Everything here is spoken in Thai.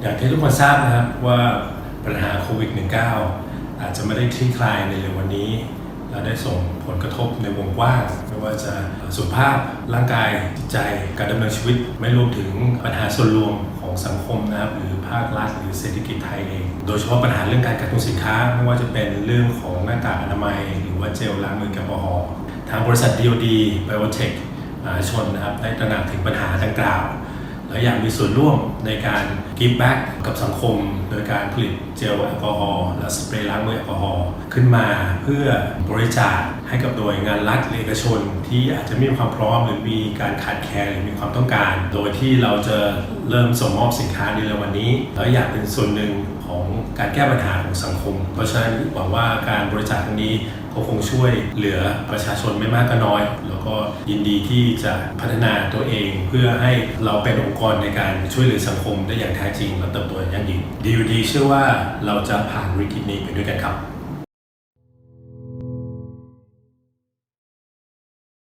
อย่างที่ทุกคนทราบนะครับว่าปัญหาโควิด -19 อาจจะไม่ได้คลี่คลายในเร็ววันนี้และได้ส่งผลกระทบในวงกว้างไม่ว่าจะสุขภาพร่างกายจิตใจการดำเนินชีวิต ไม่รวมถึงปัญหาส่วนรวมของสังคมนะครับหรือภาครัฐหรือเศรษฐกิจไทยเอง โดยเฉพาะปัญหาเรื่องการกักตุนสินค้า ไม่ว่าจะเป็นเรื่องของหน้ากากอนามัย หรือว่าเจลล้างมือแอลกอฮอล์ทางบริษัท DoD Biotech มหาชนนะครับได้ตระหนักถึงปัญหาดังกล่าว และอยากมีส่วนร่วมในการ give back กับสังคม โดยการผลิตเจลแอลกอฮอล์และสเปรย์ล้างมือแอลกอฮอล์ขึ้นมาเพื่อบริจาคให้กับหน่วยงานรัฐเอกชน ที่อาจจะไม่มีความพร้อมหรือมีการขาดแคลนหรือมีความต้องการ โดยที่เราจะเริ่มส่งมอบสินค้าในเร็ววันนี้ แล้วอยากเป็นส่วนหนึ่ง ของการแก้ปัญหาของสังคม เพราะฉะนั้นหวังว่าการบริจาคครั้งนี้ก็คงช่วยเหลือประชาชนไม่มากก็น้อย แล้วก็ยินดีที่จะพัฒนาตัวเอง เพื่อให้เราเป็นองค์กรในการช่วยเหลือสังคมได้อย่างแท้จริงและเติบโตอย่างยั่งยืนดีดีเชื่อว่าเราจะผ่านวิกฤตนี้ไปด้วยกันครับ